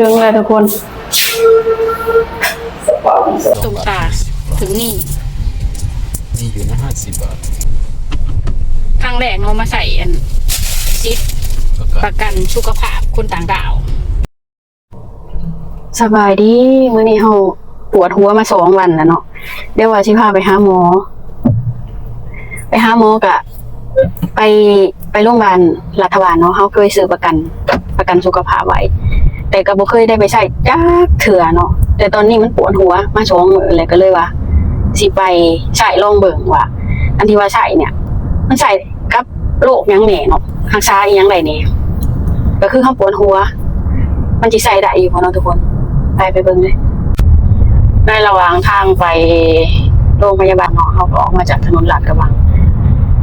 ถึงแล้วทุกคนตุกตาถึงนี่ นี่อยู่นะห้าสิบบาทครั้งแรกเรามาใส่อันซิปประปกันระกันสุขภาพคนต่างดาว สบายดีมื้อนี้เฮาปวดหัวมาสองวันแล้วเนาะเดี๋ยวว่าสิพาไปหาหมอ ไปหาหมอกะ ไปไปโรงพยาบาลรัฐบาลเนาะเฮาเคยซื้อประกันประกันสุขภาพไว้ แต่ก็บ่เคยได้ไปใช้จักเถื่อเนาะแต่ตอนนี้มันปวดหัวมาสองมือเลยก็เลยว่าสิไปใช้ลองเบิ่งว่า อันที่ว่าใช้เนี่ย มันใช้กับโรคยังแหน่เนาะรักษาอีหยังได้แหน่ก็คือเฮาปวดหัว มันสิใส่ได้อยู่บ่เนาะทุกคน ไปไปเบิ่งเลยในระหว่างทางไปโรงพยาบาลเนาะเฮาก็ออกมาจากถนนลาดกระบัง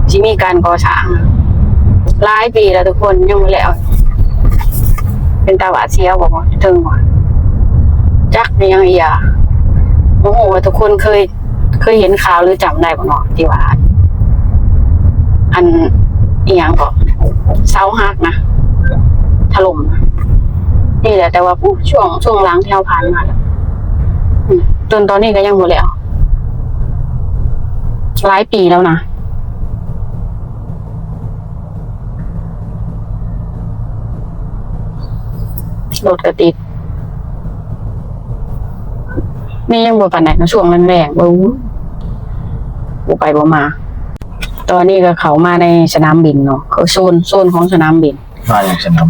ที่มีการก่อสร้างหลายปีแล้วทุกคนยังไม่แล้ว เป็นตาหวาดเสียวบอกว่าถึงว่าจักนี่ยังอีอะโอ้โหว่าทุกคนเคย เคยเห็นข่าวหรือจำได้บ่เนาะที่ว่าอันอีหยังก็เสาหักนะถล่มนะนี่แหละ แต่ว่าผู้ช่วงช่วงหล้างที่เราผ่านมาแล้วจนตอนนี้ก็ยังหมดแล้วหลายปีแล้วนะ รถกระติดนี่ยังบ่ปานไหนนะช่วงแรงๆบ่รู้บ่ไปบ่มา ตอนนี้ก็เขามาในสนามบินเนาะเขาโซนโซนของสนามบินมาอย่างสนาม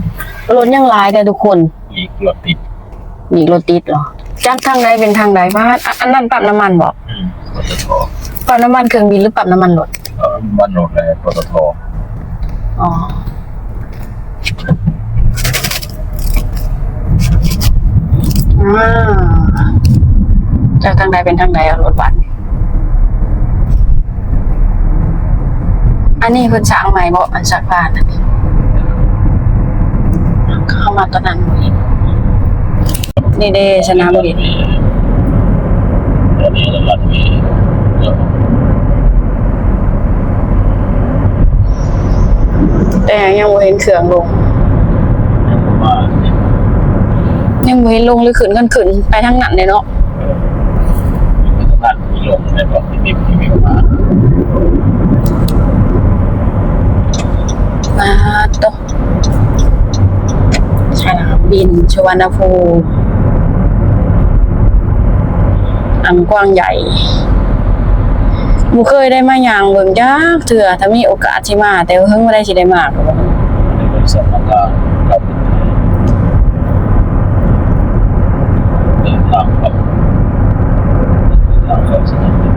รถยังหลายแต่ทุกคนอีกรถติดมีรถติดเหรอจากทางใดเป็นทางใดบ้านอันนั้นปั๊มน้ำมันบอกอืมปตทปั๊มน้ำมันเครื่องบินหรือปั๊มน้ำมันรถเออบ้านรถเลยปตท อ๋ออ่าจางใดเป็นทางใดเอารถบัสอันนี้เพิ่นสร้างใหม่บ่อันสักบ้านอันนี้เข้ามาตอนนั้นบ่นี่เด้สนามบินตอนนี้รัฐมีแต่ยังบ่เห็นเครื่องลงยังมาเนี่ยยังบ่เห็นลงหรือขึ้นกันขึ้นไปทางนั้นเลยเนาะ ลงในบอกที่นี่ที่มีมามาตกสนามบินชวนภูมิอังกว้างใหญ่บ่เคยได้มาอย่างเบิ่งจักเถื่อถ้ามีโอกาสสิมา แต่เพิ่งบ่ได้สิได้มาก็บ่ในบริษัทนักการกับเดินทางกับเดินทางเข้าสนามบิน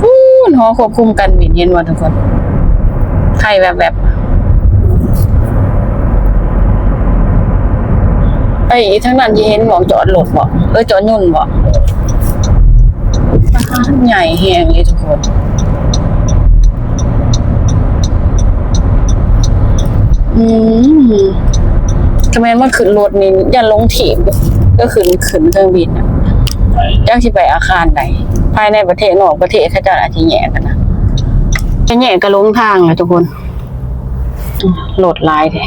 พูนหอ ควบคุมการบินเห็นบ่ทุกคนไทยแบบแบบไปอีกทางนั้นสิเห็นหมองจอดรถบ่เออจอดยุ่นบ่ราคาใหญ่แฮงเลยทุกคนอืมทำไมมันขึ้นรถนี่อย่าลงถีบก็ขึ้นขึ้นเครื่องบินอะไปจ้างสิไปอาคารใด ภายในประเทศนอกประเทศเขาเจะอาจจะแย่กันนะจะแย่ก็ลงทางเลยทุกคนโหลดลายแท้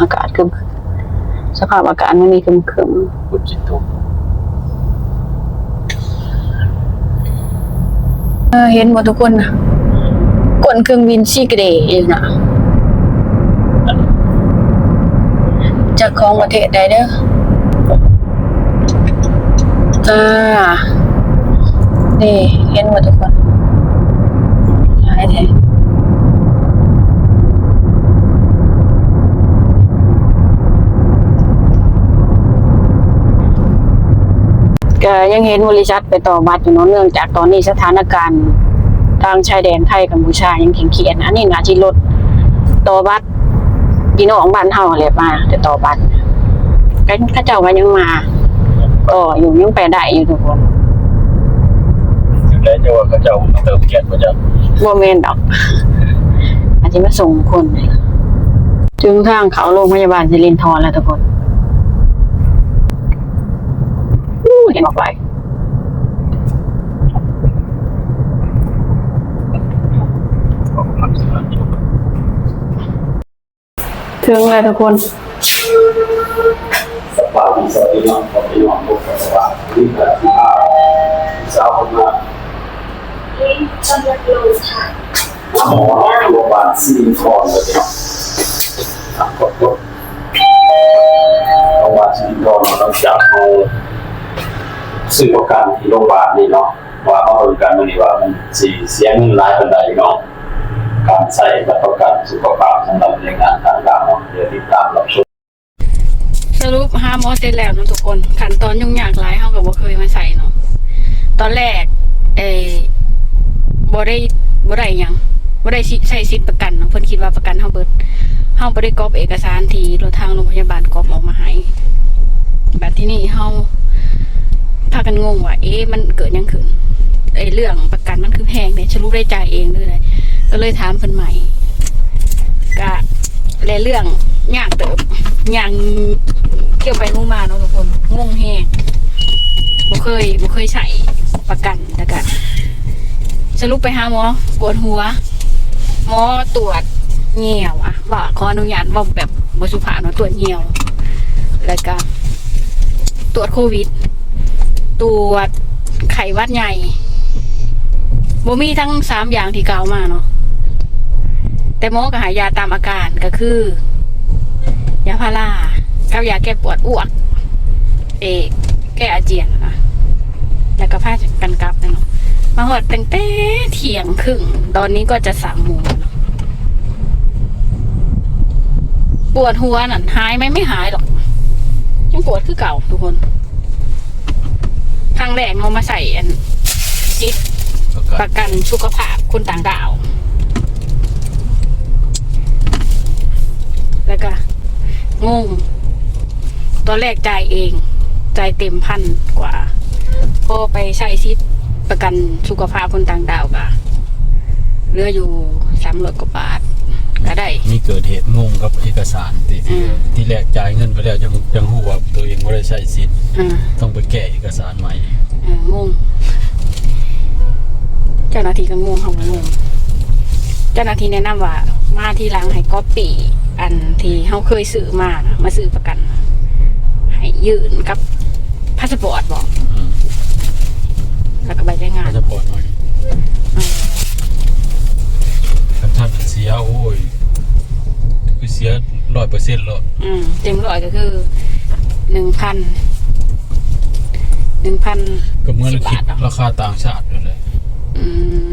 อากาศคึมสภาพอากาศมันมีคึมคึมๆบุญจิตตุเห็นหมดทุกคนนะกดเครื่องบินซีกระเดย์เองนะจา กของประเทศใดเด้ออ่านี่เห็นหมดทุกคนหายแท้ก็ยังเห็นบริษัทไปต่อบัตรอยู่เนาะเนื่องจากตอนนี้สถานการณ์ทางชายแดนไทยกัมพูชายังแข็งเขียน อันนี้นาที่รถต่อบัตร พี่น้องบ้านเฮาเลยมาจะต่อบัตรกันข้าเจ้าก็ยังมา ก็อยู่ยังไปได้อยู่ทุกคนถึงได้จะว่าเขาเจ้าเติมเกียรติมาจากบ่แม่นดอก อาจจะมาส่งคนนี่ล่ะถึงทางเขาโรงพยาบาลสิรินทรแล้วทุกคนอู้เห็นออกไป ครับสวัสดีครับ ถึงแล้วทุกคนสปาดีสวัสดีน้องผมเป็นน้องผมสวัสดีครับที่ห้าสาวคนมากำลังลค่ะหมอโรงพยาบาลซิลิคอนเลยเนาะอะกดกดโรงพยาบาลซิลิคอนหลังจากเขาซื้อประกันที่โรงพยาบาลนี่เนาะว่าเขาบริการมันนี่ว่ามันสีเสียเงินรายเป็นใดเนาะ การใส่บัตรประกันสุขภาพสำหรับแรงานต่างดาวเนาะเดี๋ยวติดตามรับชมสรุปห้าหมอเสร็จแล้วนะทุกคนขั้นตอนยุ่งยากหลายเฮาก็บ่เคยมาใส่เนาะตอนแรกเออบ่ได้บ่ได้ยังบ่ได้ใช้สิทธิประกันเนาะเพิ่นคิดว่าประกันเฮาเบิดเฮาบ่ได้กรอกเอกสารที่รถทางโรงพยาบาลกรอกออกมาให้แบบที่นี่เฮาพากันงงว่าเอ๊ะมันเกิดยังขึ้นไอ้เรื่องประกันมันคือแพงเนี่ยฉันรู้ได้จ่ายเองหรืออะไร ก็เลยถามเพิ่นใหม่ก็แลเรื่องยากเติบยางเกี่ยวไปงูมาเนาะทุกคนงงแฮงบ่เคยบ่เคยใช้ประกันแล้วก็สรุปไปหาหมอกวดหัว หมอตรวจเหี่ยวอะว่าขออนุญาตว่าแบบบสุภาพเนาะตรวจเหี่ยว แล้วก็ตรวจโควิด ตรวจไข้วัดใหญ่บ่มีทั้งสามอย่างที่กล่าวมาเนาะ แต่หมอก็ใหายาตามอาการก็คือ ยาพารากับยาแก้ปวดอ้วก เอกแก้อาเจียนอะแล้วก็ผ้ากันกลับนะเนาะมาหอดตั้งแต่เที่ยงครึ่งตอนนี้ก็จะสามโมงแล้วเนาะปวดหัวนั่นหายไหมไม่หายหรอกยังปวดคือเก่าทุกคนครั้งแรกเอามาใส่อันซิดประกันสุขภาพคนต่างดาว แล้วก็งงตอนแรกจ่ายเองจ่ายเต็มพันกว่า พอไปใช้ซิดประกันสุขภาพคนต่างดาวก็เหลืออยู่สามร้อยกว่าบาทก็ได้มีเกิดเหตุงงกับเอกสารที่อืที่มที่แรกจ่ายเงินไปแล้วยังยังรู้ว่าตัวเองไม่ได้ใช้สิทธิ์อ่าต้องไปแก้เอกสารใหม่อ่างงเจ้าหน้าที่ก็งงเขาก็งงเจ้าหน้าที่แนะนำว่า มาทีหลังให้ก๊อปปี้อันที่เขาเคยซื้อมาน่ะมาซื้อประกัน ให้ยื่นกับพาสปอร์ตบอกอืมแล้วก็ใบแรงงานพาสปอร์ตหน่อยอ่าคันท่านเสียโอ้ยคือเสียร้อยเปอร์เซ็นต์แล้วอืมเต็มร้อยก็คือหนึ่งพันหนึ่งพันก็เมื่อเราคิดสิบบาทเหรอราคาต่างชาตินั่นแหละอืม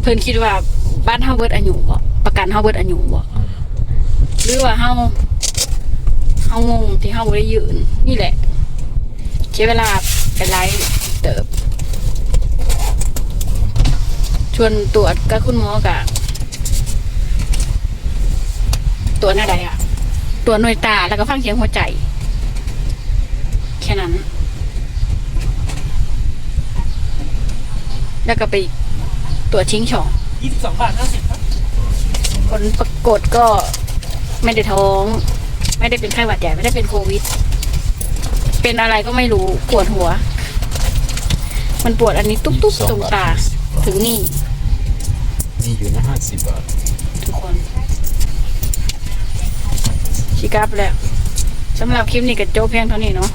เพิ่นคิดว่า บ้านเฮาเบิดอายุบ่ประกันเฮาเบิดอายุบ่หรือว่าเฮาเฮางงที่เฮาบ่ได้ยืน นี่แหละใช้เวลาไปไลฟ์เติบ ชวนตรวจกับคุณหมอกะตรวจอะไรอะตรวจหน่วยตาแล้วก็ฟังเสียงหัวใจ แค่นั้น แล้วก็ไปตรวจชิงช่อง 22บาท50ครับผลปรากฏก็ไม่ได้ท้อง ไม่ได้เป็นไข้หวัดใหญ่ไม่ได้เป็นโควิด เป็นอะไรก็ไม่รู้ปวดหัว มันปวดอันนี้ตุ๊บๆตรงตาถึงนี่ นี่อยู่นะห้าสิบบาททุกคนชิกลับแล้วสำหรับคลิปนี้ก็โจบเพียงเท่านี้เนาะ